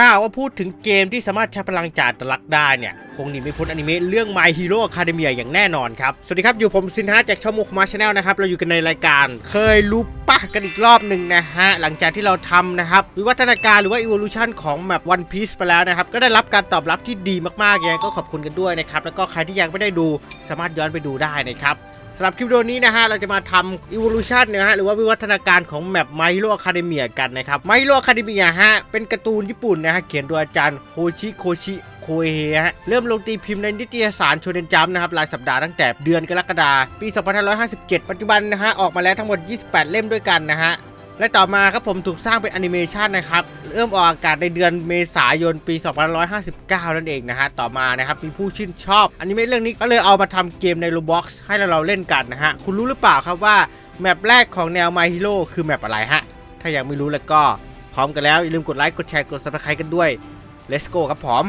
ถ้าว่าพูดถึงเกมที่สามารถใช้พลังจากอัตลักได้เนี่ย คงหนีไม่พ้นอนิเมะเรื่อง My Hero Academia อย่างแน่นอนครับ สวัสดีครับ อยู่ผมซินฮะจากช่องโมคมาชาแนลนะครับ เราอยู่กันในรายการเคยรู้ปะกันอีกรอบหนึ่งนะฮะ หลังจากที่เราทำนะครับ วิวัฒนาการหรือว่า evolution ของแมป One Piece ไปแล้วนะครับ ก็ได้รับการตอบรับที่ดีมากๆยังไงก็ขอบคุณกันด้วยนะครับแล้วก็ใครที่ยังไม่ได้ดูสามารถย้อนไปดูได้นะครับ สำหรับคลิปวิดีโอนี้นะฮะเราจะมาทำ evolution นะฮะหรือว่าวิวัฒนาการของแมป My Hero Academia กันนะครับ My Hero Academia ฮะเป็นการ์ตูนญี่ปุ่นนะฮะเขียนโดยอาจารย์โฮชิโคชิโคเฮฮะเริ่มลงตีพิมพ์ในนิตยสารโชเนนจัมนะครับรายสัปดาห์ตั้งแต่เดือนกรกฎาคมปี 2557 ปัจจุบันนะฮะออกมาแล้วทั้งหมด 28 เล่มด้วยกันนะฮะ และต่อมาครับผมถูกสร้างเป็นแอนิเมชันนะครับ เริ่มออกอากาศในเดือนเมษายนปี 2559 นั่นเองนะฮะ ต่อมานะครับมีผู้ชื่นชอบอนิเมะเรื่องนี้ก็เลยเอามาทำเกมใน Roblox ให้เราเราเล่นกันนะฮะ คุณรู้หรือเปล่าครับว่าแมปแรกของแนว My Hero คือแมปอะไรฮะ ถ้ายังไม่รู้แล้วก็พร้อมกันแล้วอย่าลืมกดไลค์กดแชร์กด subscribe กันด้วย Let's go ครับผม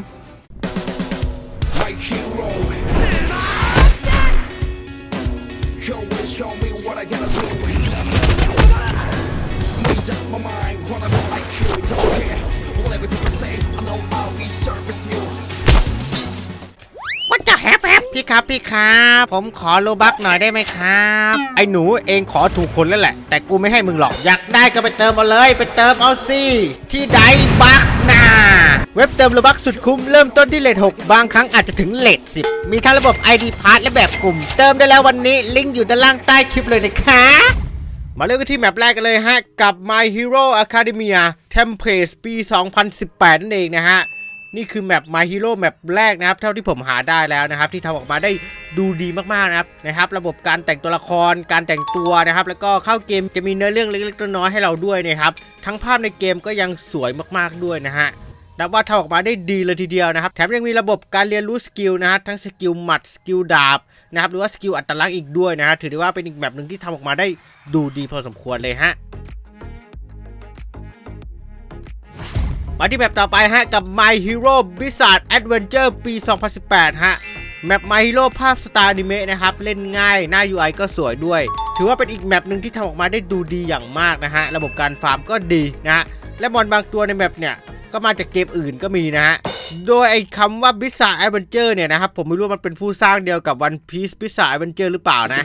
up my mind, wanna be like you. Don't care what everything you say. I know I'll resurface you. ว่าจะแฮปแฮปพี่ครับพี่ครับผมขอโลบักหน่อยได้ไหมครับ ไอ้หนูเองขอถูกคนแล้วแหละ แต่กูไม่ให้มึงหรอก อยากได้ก็ไปเติมเอาเลย ไปเติมเอาสิที่ไดบักนาเว็บเติมโลบักสุดคุ้มเริ่มต้นที่เลท6บางครั้งอาจจะถึงเลท10 มีทั้งระบบ ID p a s s และแบบกลุ่ม เติมได้แล้ววันนี้ลิงก์อยู่ด้านล่างใต้คลิปเลยนะคะ มาเริ่มกันที่แมปแรกกันเลยฮะ กับ My Hero Academia Template ปี 2018 นั่นเองนะฮะ นี่คือแมป My Hero แมปแรกนะครับ เท่าที่ผมหาได้แล้วนะครับ ที่ทำออกมาได้ดูดีมากๆนะครับนะครับ ระบบการแต่งตัวละคร การแต่งตัวนะครับ แล้วก็เข้าเกมจะมีเนื้อเรื่องเล็กๆน้อยๆให้เราด้วยนะครับ ทั้งภาพในเกมก็ยังสวยมากๆด้วยนะฮะ นับว่าทำออกมาได้ดีเลยทีเดียวนะครับ แถมยังมีระบบการเรียนรู้สกิลนะฮะทั้งสกิลหมัดสกิลดาบนะครับหรือว่าสกิลอัตลักษณ์อีกด้วยนะฮะถือได้ว่าเป็นอีกแบบหนึ่งที่ทำออกมาได้ดูดีพอสมควรเลยฮะมาที่แบบต่อไปฮะกับ My Hero Blizzard Adventure ปี 2018 ฮะแมป My Hero ภาพสไตล์อนิเมะนะครับ เล่นง่าย หน้า UI ก็สวยด้วย ถือว่าเป็นอีกแมปหนึ่งที่ทำออกมาได้ดูดีอย่างมากนะฮะ ระบบการฟาร์มก็ดีนะฮะ และมอนบางตัวในแมปเนี่ย ก็มาจากเกมอื่นก็มีนะฮะ โดยไอ้คำว่า Blizzard Adventure เนี่ยนะครับ ผมไม่รู้ว่ามันเป็นผู้สร้างเดียวกับ One Piece Blizzard Adventure หรือเปล่านะ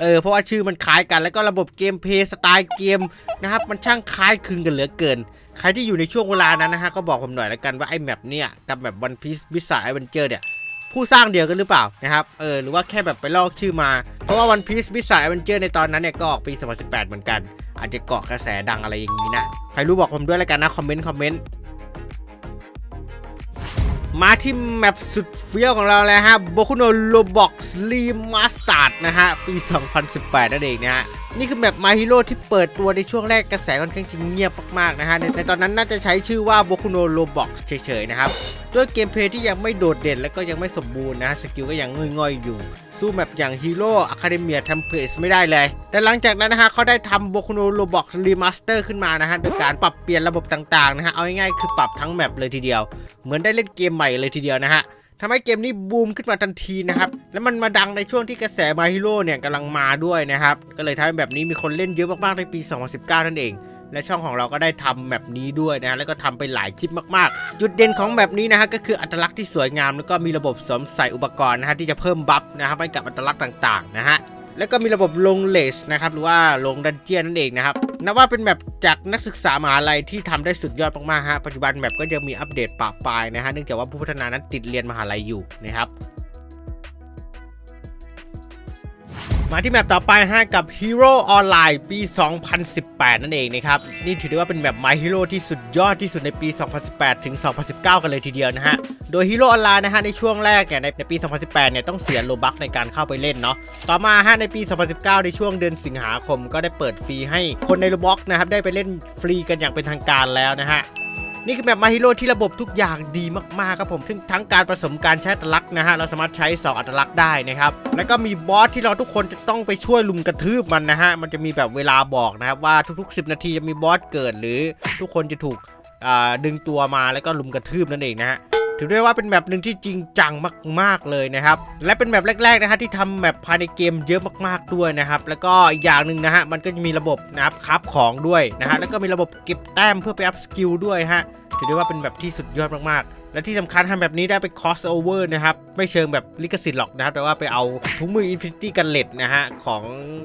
เออ เพราะว่าชื่อมันคล้ายกันแล้วก็ระบบเกมเพลย์สไตล์เกมนะครับ มันช่างคล้ายคลึงกันเหลือเกิน ใครที่อยู่ในช่วงเวลานั้นนะฮะก็บอกผมหน่อยละกันว่าไอ้แมปเนี่ยกับแบบ One Piece Blizzard Adventure เนี่ย ผู้สร้างเดียวกันหรือเปล่านะครับ เออ หรือว่าแค่แบบไปลอกชื่อมา เพราะว่า One Piece Blizzard Adventure ในตอนนั้นเนี่ยก็ออกปี 2018 เหมือนกัน อาจจะเกาะกระแสดังอะไรอย่างนี้นะ ใครรู้บอกผมด้วยและกันนะ คอมเมนต์ คอมเมนต์ มาที่แมปสุดเฟี้ยวของเราแล้วฮะ b o k u n o Roblox Remastered นะฮะ ปี 2018 นั่นเองนะฮะ นี่คือแมป My Hero ที่เปิดตัวในช่วงแรกกระแสค่อนข้างจะเงียบมากๆนะฮะ ในตอนนั้นน่าจะใช้ชื่อว่า b o k u n o Roblox เฉยๆนะครับ ด้วยเกมเพลย์ที่ยังไม่โดดเด่นและก็ยังไม่สมบูรณ์นะฮะสกิลก็ยังง่อยๆอยู่ สู้แมปอย่าง Hero Academia Templates ไม่ได้เลย แต่หลังจากนั้นนะฮะเขาได้ทำ b o k u n o Roblox Remaster ขึ้นมานะฮะโดยการปรับเปลี่ยนระบบต่างๆนะฮะเอาง่ายๆคือปรับทั้งแมปเลยทีเดียว เหมือนได้เล่นเกมใหม่เลยทีเดียวนะฮะ ทำให้เกมนี้บูมขึ้นมาทันทีนะครับ แล้วมันมาดังในช่วงที่กระแสมาฮิโร่เนี่ยกำลังมาด้วยนะครับ ก็เลยทำให้แบบนี้มีคนเล่นเยอะมากๆในปี 2019 นั่นเอง และช่องของเราก็ได้ทำแบบนี้ด้วยนะฮะแล้วก็ทำไปหลายคลิปมากๆ จุดเด่นของแบบนี้นะฮะก็คืออัตลักษณ์ที่สวยงาม แล้วก็มีระบบสวมใส่อุปกรณ์นะฮะที่จะเพิ่มบัฟนะครับให้กับอัตลักษณ์ต่างๆนะฮะ แล้วก็มีระบบลงเลสนะครับหรือว่าลงดันเจียนนั่นเองนะครับนับว่าเป็นแมปจากนักศึกษามหาลัยที่ทำได้สุดยอดมากๆฮะปัจจุบันแมปก็ยังมีอัปเดตปะปลายนะฮะเนื่องจากว่าผู้พัฒนานั้นติดเรียนมหาลัยอยู่นะครับ มาที่แมปต่อไปฮะกับ Hero Online ปี 2018 นั่นเองนะครับ นี่ถือได้ว่าเป็นแมป My Hero ที่สุดยอดที่สุดในปี 2018 ถึง 2019 กันเลยทีเดียวนะฮะ โดย Hero Online นะฮะในช่วงแรกเนี่ยในในปี 2018 เนี่ยต้องเสียโลบัคในการเข้าไปเล่นเนาะ ต่อมาฮะในปี 2019 ในช่วงเดือนสิงหาคมก็ได้เปิดฟรีให้คนในโลบ็อกนะครับได้ไปเล่นฟรีกันอย่างเป็นทางการแล้วนะฮะ นี่คือแบบมาฮิโร่ที่ระบบทุกอย่างดีมากๆครับผมทั้งทั้งการผสมการใช้อัตลักษณ์นะฮะเราสามารถใช้2อัตลักษณ์ได้นะครับแล้วก็มีบอสที่เราทุกคนจะต้องไปช่วยลุมกระทืบมันนะฮะมันจะมีแบบเวลาบอกนะครับว่าทุก ๆ 10 นาทีจะมีบอสเกิดหรือทุกคนจะถูกดึงตัวมาแล้วก็ลุมกระทืบนั่นเองนะฮะ ถือได้ว่าเป็นแมปหนึ่งที่จริงจังมาก ๆเลยนะครับ และเป็นแมปแรกๆนะฮะที่ทำแมปภายในเกมเยอะมากๆด้วยนะครับ แล้วก็อีกอย่างหนึ่งนะฮะมันก็จะมีระบบนะครับคราของด้วยนะฮะแล้วก็มีระบบเก็บแต้มเพื่อไปอัพสกิลด้วยฮะถือได้ว่าเป็นแบบที่สุดยอดมากๆ และที่สำคัญทำแบบนี้ได้เป็น cross over นะครับ ไม่เชิงแบบลิขสิทธิ์หรอกนะครับ แต่ว่าไปเอาถุงมือ Infinity g a n l e t นะฮะ ของ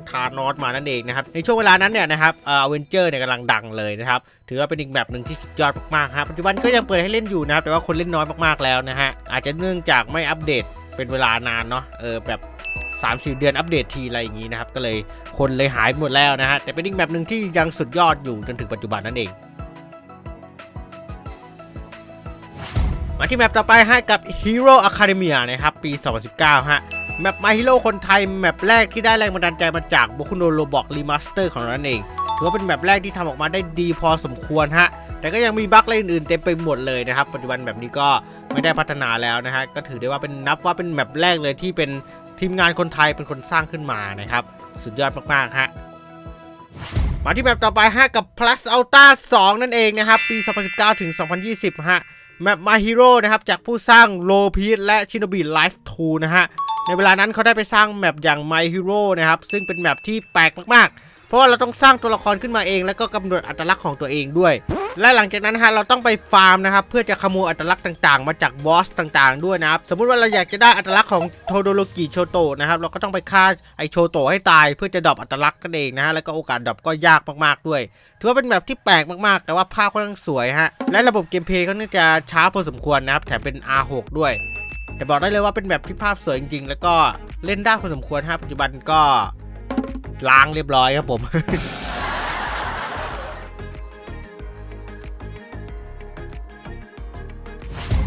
ทานอสมานั่นเองนะครับ ในช่วงเวลานั้นเนี่ยนะครับเอ่อเวนเจอร์เนี่ยกำลังดังเลยนะครับ ถือว่าเป็นอีกแบบหนึ่งที่สุดยอดมากๆครับปัจจุบันก็ยังเปิดให้เล่นอยู่นะครับ แต่ว่าคนเล่นน้อยมากๆแล้วนะฮะอาจจะเนื่องจากไม่อัปเดตเป็นเวลานานเนาะเออแบบ3 4 เดือนอัปเดตทีอะไรอย่างนี้นะครับ ก็เลยคนเลยหายหมดแล้วนะฮะแต่เป็นอีกแบบหนึ่งที่ยังสุดยอดอยู่จนถึงปัจจุบันนั่นเอง มาที่แมปต่อไปให้กับ Hero Academia นะครับปี 2019 ฮะ แมป My Hero คนไทย แมปแรกที่ได้แรงบันดาลใจมาจาก Boku no Roblox Remaster ของนั่นเองถือว่าเป็นแมปแรกที่ทำออกมาได้ดีพอสมควรฮะ แต่ก็ยังมีบั๊กอะไรอื่นๆเต็มไปหมดเลยนะครับ ปัจจุบันแบบนี้ก็ไม่ได้พัฒนาแล้วนะฮะ ก็ถือได้ว่าเป็นนับว่าเป็นแมปแรกเลยที่เป็นทีมงานคนไทยเป็นคนสร้างขึ้นมานะครับ สุดยอดมากๆฮะมาที่แมปต่อไปฮะกับ Plus Ultra 2 นั่นเองนะครับ ปี 2019 ถึง 2020 ฮะ แมปมาฮีโร่นะครับ จากผู้สร้างโลพีทและชินอบีไลฟ์ทูนะฮะ ในเวลานั้นเขาได้ไปสร้างแมปอย่าง My Hero นะครับ ซึ่งเป็นแมปที่แปลกมากๆ ราะว่าเราต้องสร้างตัวละครขึ้นมาเอง แล้วก็กำหนดอัตลักษณ์ของตัวเองด้วย และหลังจากนั้นฮะเราต้องไปฟาร์มนะครับเพื่อจะขโมยอัตลักษณ์ต่างๆ มาจากบอสต่างๆ ด้วยนะครับสมมุติว่าเราอยากจะได้อัตลักษณ์ของโทโดโรกิโชโตนะครับเราก็ต้องไปฆ่าไอโชโตให้ตาย เพื่อจะดรอปอัตลักษณ์กันเองนะฮะแล้วก็โอกาสดรอปก็ยากมากๆด้วยถือว่าเป็นแบบที่แปลกมากๆ แต่ว่าภาพค่อนข้างสวยฮะและระบบเกมเพลย์ก็น่าจะช้าพอสมควรนะครับแถมเป็น R6 ด้วยแต่บอกได้เลยว่าเป็นแบบที่ภาพสวยจริงๆ แล้วก็เล่นได้พอสมควรฮะปัจจุบันก็ ล้างเรียบร้อยครับผม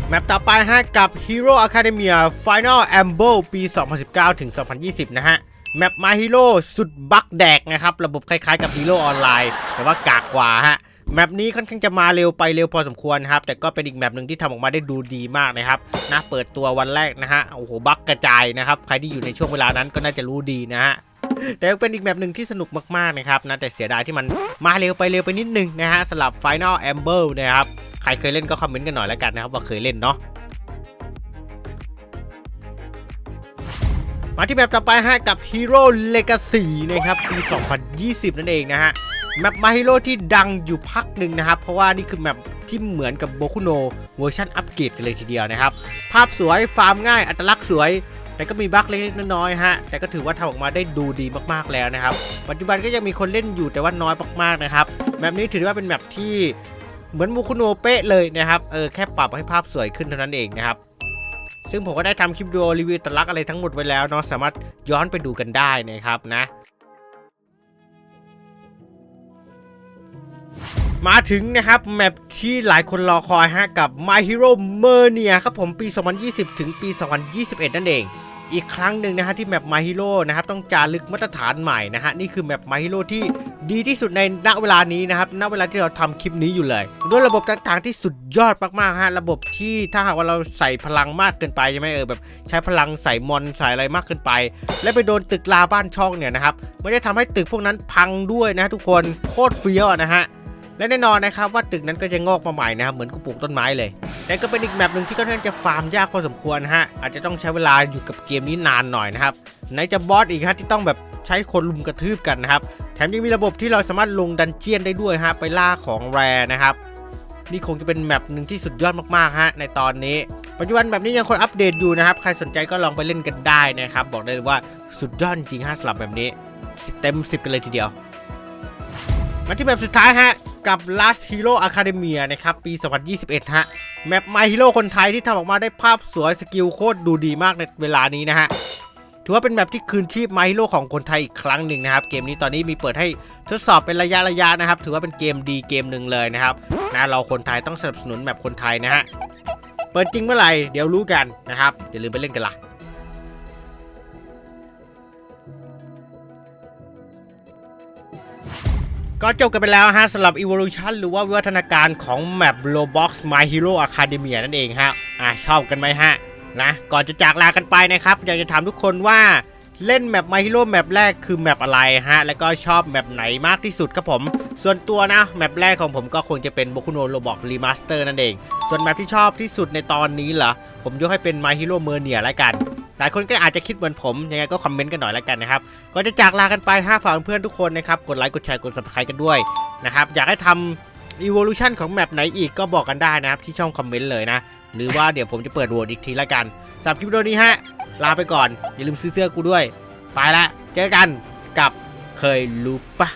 แมปต่อไปฮะกับ Hero Academia Final Amble ปี 2019 ถึง 2020 นะฮะ แมป My Hero สุดบักแดกนะครับ ระบบคล้ายๆกับ Hero ออนไลน์ แต่ว่ากากกว่าฮะ แมปนี้ค่อนข้างจะมาเร็วไปเร็วพอสมควรครับ แต่ก็เป็นอีกแมปหนึ่งที่ทำออกมาได้ดูดีมากนะครับนะเปิดตัววันแรกนะฮะ โอ้โหบักกระจายนะครับ ใครที่อยู่ในช่วงเวลานั้นก็น่าจะรู้ดีนะฮะ แต่ก็เป็นอีกแมปหนึ่งที่สนุกมากๆนะครับนะแต่เสียดายที่มันมาเร็วไปเร็วไปนิดนึงนะฮะสำหรับ Final Amble นะครับใครเคยเล่นก็คอมเมนต์กันหน่อยแล้วกันนะครับว่าเคยเล่นเนาะมาที่แมปต่อไปฮะกับ Hero Legacy นะครับปี 2020 นั่นเองนะฮะแมปมาฮีโร่ที่ดังอยู่พักหนึ่งนะครับ เพราะว่านี่คือแมปที่เหมือนกับโบคุโนเวอร์ชันอัปเกรดกันเลยทีเดียวนะครับ ภาพสวยฟาร์มง่ายอัตลักษณ์สวย แต่ก็มีบั๊กเล็กๆน้อยๆฮะแต่ก็ถือว่าทำออกมาได้ดูดีมากๆแล้วนะครับ ปัจจุบันก็ยังมีคนเล่นอยู่แต่ว่าน้อยมากๆนะครับแมปนี้ถือว่าเป็นแมปที่เหมือนโบคุโนเป๊ะเลยนะครับเออแค่ปรับให้ภาพสวยขึ้นเท่านั้นเองนะครับซึ่งผมก็ได้ทำคลิปวิดีโอรีวิวตลักอะไรทั้งหมดไว้แล้วเนาะสามารถย้อนไปดูกันได้นะครับนะ มาถึงนะครับ แมปที่หลายคนรอคอยฮะกับ My Hero Mania ครับผมปี 2020 ถึงปี 2021 นั่นเอง อีกครั้งหนึ่งนะฮะที่แมป My Hero นะครับต้องจารึกมาตรฐานใหม่นะฮะนี่คือแมป My Hero ที่ดีที่สุดในณเวลานี้นะครับณเวลาที่เราทำคลิปนี้อยู่เลยด้วยระบบต่างๆที่สุดยอดมากๆฮะระบบที่ถ้าหากว่าเราใส่พลังมากเกินไปใช่ไหมเออแบบใช้พลังใส่มอนใส่อะไรมากเกินไป และไปโดนตึกลาบ้านช่องเนี่ยนะครับมันจะทำให้ตึกพวกนั้นพังด้วยนะทุกคนโคตรเฟี้ยวนะฮะ และแน่นอนนะครับว่าตึกนั้นก็จะงอกมาใหม่นะครับเหมือนกูปลูกต้นไม้เลย แต่ก็เป็นอีกแมปหนึ่งที่ค่อนข้างจะฟาร์มยากพอสมควรฮะอาจจะต้องใช้เวลาอยู่กับเกมนี้นานหน่อยนะครับไหนจะบอสอีกฮะที่ต้องแบบใช้คนลุมกระทืบกันนะครับแถมยังมีระบบที่เราสามารถลงดันเจียนได้ด้วยฮะไปล่าของแรนะครับนี่คงจะเป็นแมปหนึ่งที่สุดยอดมากๆฮะในตอนนี้ ปัจจุบันแบบนี้ยังคนอัปเดตอยู่นะครับ ใครสนใจก็ลองไปเล่นกันได้นะครับ บอกได้เลยว่าสุดยอดจริงฮะสำหรับแบบนี้เต็ม 10 กันเลยทีเดียว มาที่แมปสุดท้ายฮะ กับ Last Hero Academia นะครับ ปี 2021 ฮะ แมป My Hero คนไทยที่ทำออกมาได้ภาพสวยสกิลโคตรดูดีมากในเวลานี้นะฮะ ถือว่าเป็นแมปที่คืนชีพ My Hero ของคนไทยอีกครั้งหนึ่งนะครับ เกมนี้ตอนนี้มีเปิดให้ทดสอบเป็นระยะระยะนะครับ ถือว่าเป็นเกมดีเกมหนึ่งเลยนะครับนะเราคนไทยต้องสนับสนุนแมปคนไทยนะฮะ เปิดจริงเมื่อไหร่เดี๋ยวรู้กันนะครับอย่าลืมไปเล่นกันล่ะ ก็จบกันไปแล้วฮะสำหรับ Evolution หรือว่าวิวัฒนาการของแมป Roblox My Hero Academia นั่นเองฮะอะชอบกันไหมฮะนะก่อนจะจากลากันไปนะครับ อยากจะถามทุกคนว่าเล่นแมป My Hero แมปแรกคือแมปอะไรฮะ แล้วก็ชอบแมปไหนมากที่สุดครับผม ส่วนตัวนะแมปแรกของผมก็คงจะเป็น Boku no Roblox Remaster นั่นเอง ส่วนแมปที่ชอบที่สุดในตอนนี้เหรอผมยกให้เป็น My Hero Mania แล้วกัน หลายคนก็อาจจะคิดเหมือนผมยังไงก็คอมเมนต์กันหน่อยแล้วกันนะครับก่อนจะจากลากันไปห้าฝากเพื่อนทุกคนนะครับกดไลค์กดแชร์กด subscribe กันด้วยนะครับอยากให้ทำ evolution ของแมปไหนอีกก็บอกกันได้นะครับที่ช่องคอมเมนต์เลยนะหรือว่าเดี๋ยวผมจะเปิดโหวตอีกทีละกันสำหรับคลิปวิดีโอนี้ฮะลาไปก่อนอย่าลืมซื้อเสื้อกูด้วย ไปละเจอกันกับเคยรู้ปะ